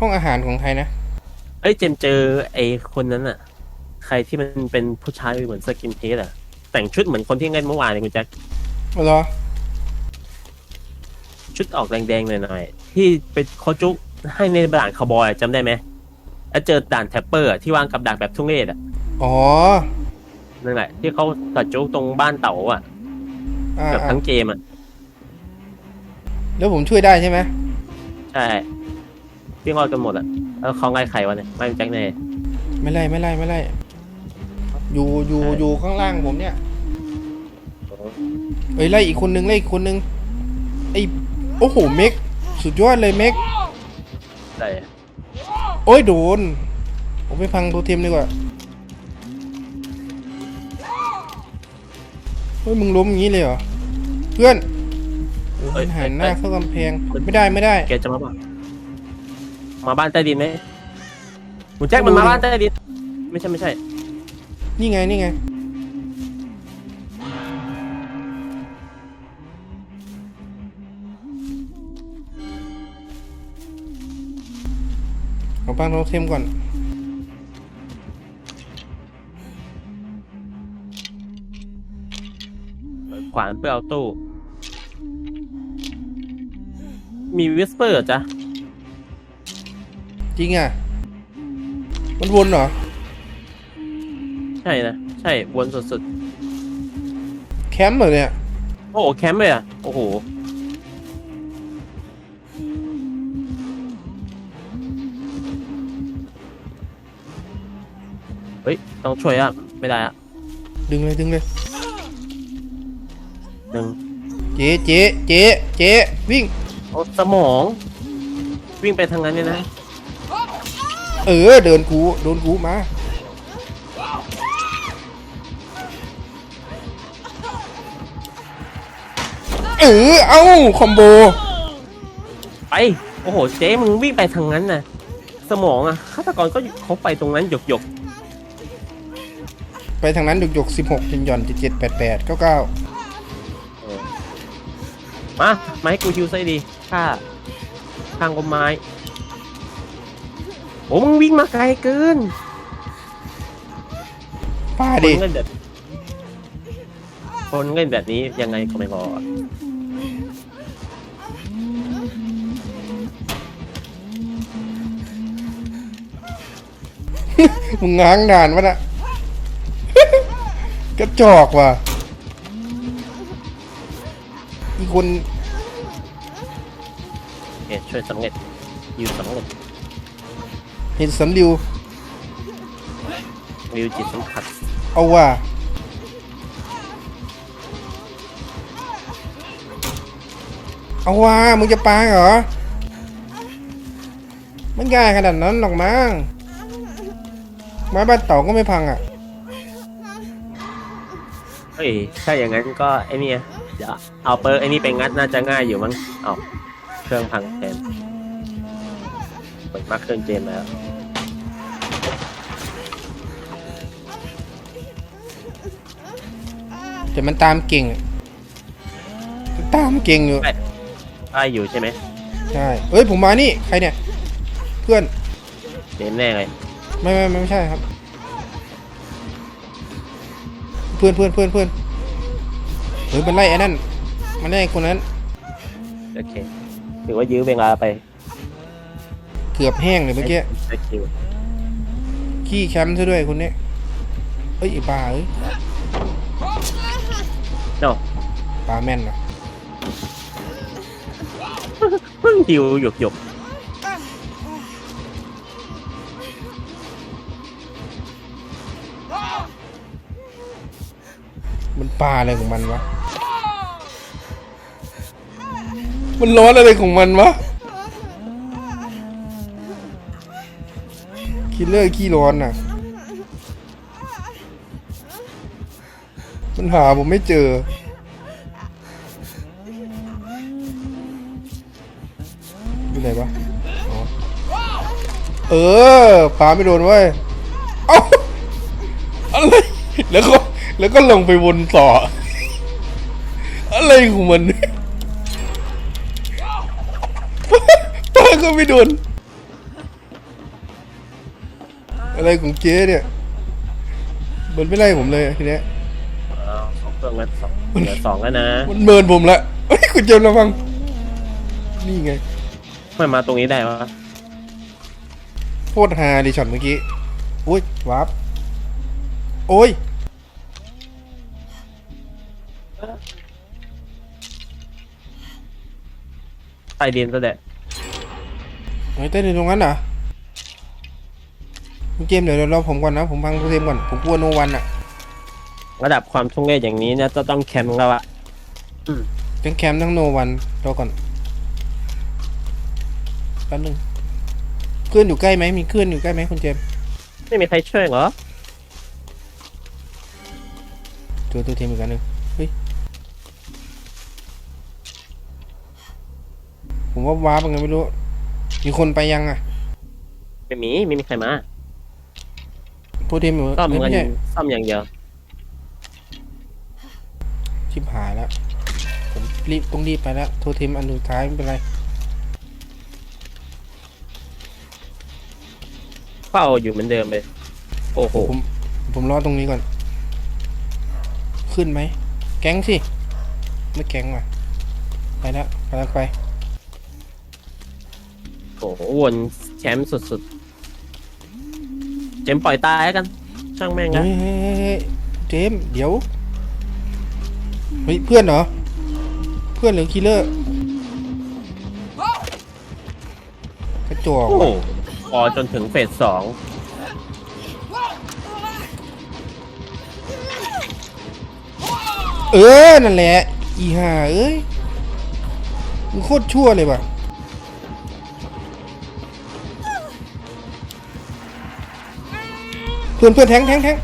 ห้องอาหารของใครนะ เอ้ยเจมส์เจอไอ้คนนั้นอะใครที่มันเป็นผู้ชายเหมือนสกินเทสอะแต่งชุดเหมือนคนที่เล่นเมื่อวานเลยคุณแจ็คเอาเหรอ ชุดออกแดงๆหน่อยๆที่เป็นโคจุกให้ในด่านคาวบอยอะจำได้ไหมแล้วเจอด่านแท็ปเปอร์อะที่วางกับดักแบบทุ่งเรศอะอ๋อนั่นแหละที่เขาตัดจุกตรงบ้านเต๋าอะอ่าแบบอ่าทั้งเกมอะแล้วผมช่วยได้ใช่ไหมใช่ ที่รอดกันหมดอะแล้วเขาไล่ใครวะเนี่ยไม่คุณแจ็คแน่ไม่ไล่ไม่ไล่ไม่ไล่อยู่อยู่อยู่ข้างล่างผมเนี่ยเฮ้ยไล่อีกคนนึงไล่อีกคนนึงไอโอ้โหเม็กสุดยอดเลยเม็กใช่โอ้ยโดนผมไปพังโทเทมดีกว่าเฮ้ยมึงล้มอย่างนี้เลยเหรอเพื่อนโอ้ยมันหันหน้าเข้ากำแพงไม่ได้ไม่ได้แกจะมาบ้าน มาบ้านใต้ดินไหมคุณแจ็คมันมาบ้านใต้ดิน ไม่ใช่ไม่ใช่ นี่ไงนี่ไง เอาปังโทเทมก่อน ขวานเพื่อเอาตู้ มีวิสเปอร์จ้ะ จริงอะ มันวนเหรอ ใช่นะ ใช่วนสุดแคมป์เหรอเนี่ย ๆ โอ้โหแคมป์เลยอะ โอ้โห เฮ้ย ต้องช่วยอะ ไม่ได้อะดึงเลยดึงเลย หนึ่งเจ๊เจ๊เจ๊เจ๊วิ่งโอ้สมอง วิ่งไปทางนั้นเนี่ยนะ เออ เดินกูโดนกูมา เออ เอ้า คอมโบ ไป โอ้โห เจ๊มึงวิ่งไปทางนั้นนะสมองอะฆาตกรก็เขาไปตรงนั้นหยกหยกไปทางนั้นหยกหยกสิบหกหย่อนเจ็ดเจ็ดแปดแปดเก้าเก้าๆเออมามาให้กูฮิวไซดีฆ่าทางกฎไม้ โอ้มึงวิ่งมาไกลเกินป้าคดินเล่นแบบคนเล่นแบบนี้ยังไงก็ไม่รอดมึงง้างนานวะน่ะ กระจอกว่ะอีกคนโอเคช่วยสำเร็จฮิวสำเร็จ เห็นสำลิว วิวจิตสัมผัสเอาว่ะเอาว่ะมึงจะปาเหรอ มันง่ายขนาดนั้นหรอกมั้งไม้บ้านเต่าก็ไม่พังอะ เฮ้ยถ้าอย่างนั้นก็ไอ้นี่เดี๋ยวเอาเปอร์ไอ้นี่ไปงัดน่าจะง่ายอยู่มั้งเอาเครื่องพังแทน เปิดมาเครื่องเจนแล้วแต่มันตามเก่งอะมันตามเก่งอยู่ ได้อยู่ใช่ไหมใช่เอ้ยผมมานี่ ใครเนี่ย เพื่อนเจนแน่เลยไม่ไม่ไม่ไม่ใช่ครับ เพื่อนเพื่อนเพื่อนเพื่อนเฮ้ยมันไล่ไอ้นั่น มันไล่ไอ้คนนั้น โอเค ถือว่ายื้อเวลาไปเกือบแห้งเลยเมื่อกี้ได้คิวขี้แคมป์ซะด้วยคนนี้เอ้ยไอ้ปลาเอ้ยเนาะปลาแม่นนะเพิ่งดิวหยกหยกมันปลาอะไรของมันวะ มันร้อนอะไรของมันวะ คิลเลอร์ขี้ร้อนน่ะ มันหาผมไม่เจอ อยู่ไหนวะเออปาไม่โดนเว้ย เอ้า อะไร แล้วก็ แล้วก็ลงไปวนต่อ อะไรของมันปลาก็ไม่โดน อะไรของเจ๊เนี่ยมันไม่ไล่ผมเลยทีเนี้ยอ้าวสองเครื่องแล้วสองเหลือสองแล้วนะมันเมินผมละเฮ้ยคุณเจมส์ระวังนี่ไงไม่มาตรงนี้ได้วะโคตรฮาดิช็อตเมื่อกี้อุ้ยวับโอ้ยใต้ดินซะแดะไอ้เต้นอยู่ตรงนั้นเหรอ คุณเจมส์เดี๋ยวรอผมก่อนนะ ผมพังคุณเจมส์ก่อน ผมกลัวโนวันอะระดับความทุ่งเรศอย่างนี้เนี่ยจะต้องแคมป์แล้วอะทั้งแคมป์ทั้งโนวันรอก่อนแป๊บนึงเคลื่อนอยู่ใกล้ไหมมีเคลื่อนอยู่ใกล้ไหมคุณเจมส์ไม่มีใครช่วยเหรอเจอตัวทีมอีกอันหนึ่งเฮ้ยผมว่าว้าร์ปยังไงไม่รู้ มีคนไปยังอะไม่มีไม่มีใครมา ตัวทีมอยู่ซ่อมเอ้ยกัไม่นใช่ซ่อมอย่างเดียวชิบหายแล้ว ผมรีบต้องรีบไปแล้ว โทรทีมอันสุดท้ายไม่เป็นไร เฝ้าอยู่เหมือนเดิมเลย โอ้โห ผม ผมรอตรงนี้ก่อน ขึ้นไหม แก๊งสิ ไม่แก๊งว่ะ ไปแล้ว ไปแล้วไป โอ้โหวนแชมป์สุดๆเจ มปล่อยตายแล้วกัน ช่างแม่งนะเฮ้ยเฮ้ยเฮ้ยเฮ้ยเจมส์เดี๋ยว เฮ้ย เพื่อนเหรอ เพื่อนหรือคิลเลอร์กระจอกโอ้โหว่ะพอจนถึงเฟสสองเออ นั่นแหละ อีห่าเอ้ยมึงโคตรชั่วเลยว่ะ พื่อนเพื่อนแทงแทงแทง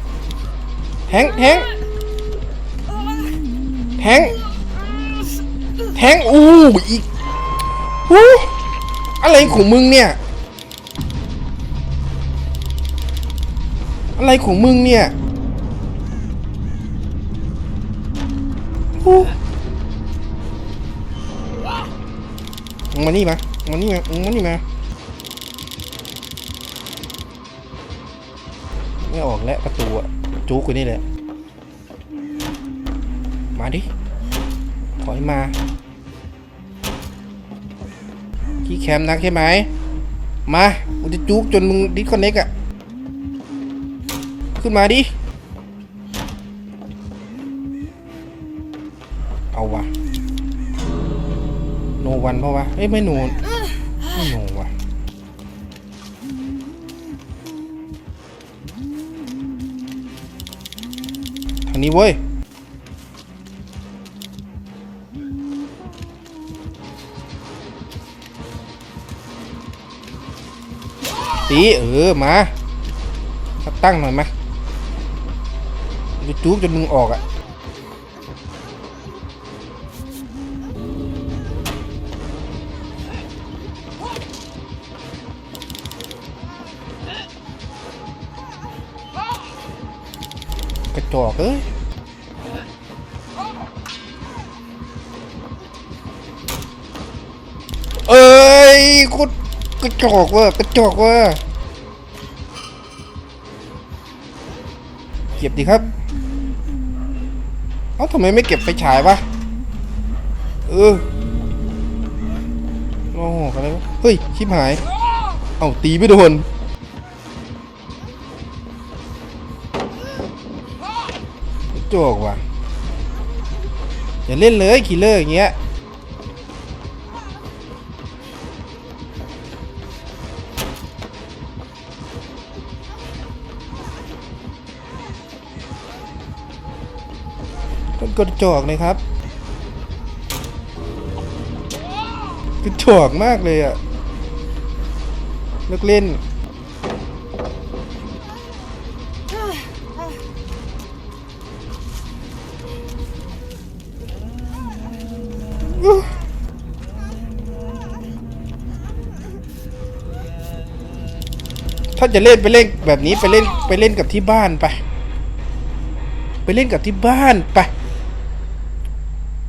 แทงแทงแทงแทงอู้อีกหูอะไรของมึงเนี่ย อะไรของมึงเนี่ยหูมึงมานี่มามานี่มามึงมานี่มา ไม่ออกแล้วประตูอะจุกกูนี่แหละ มาดิ ถอยมาขี้แคมนักใช่ไหม มากูจะจุกจนมึงดิสคอนเน็กอะขึ้นมาดิ เอาวะโนวันเพราะวะเอ้ยไม่โน ทางนี้เว้ย ตีเออ มาตั้งหน่อยมาจะจูบจนมึงออกอะ่ะ จอกเอ้ยเอ้ยโคตรกระจอกว่ะกระจอกว่ะเก็บดีครับ เอ้าทำไมไม่เก็บไปฉายวะ เออโอ้โหอะไรวะ เฮ้ย ชิบหาย เอ้าตีไม่โดน กระจกว่ะอย่าเล่นเลยคิลเลอร์อย่างเงี้ยมันกระจอกเลยครับกระจอกมากเลยอะเลิกเล่น ถ้าจะเล่นไปเล่นแบบนี้ไปเล่นไปเล่นกับที่บ้านไป ไปเล่นกับที่บ้านไป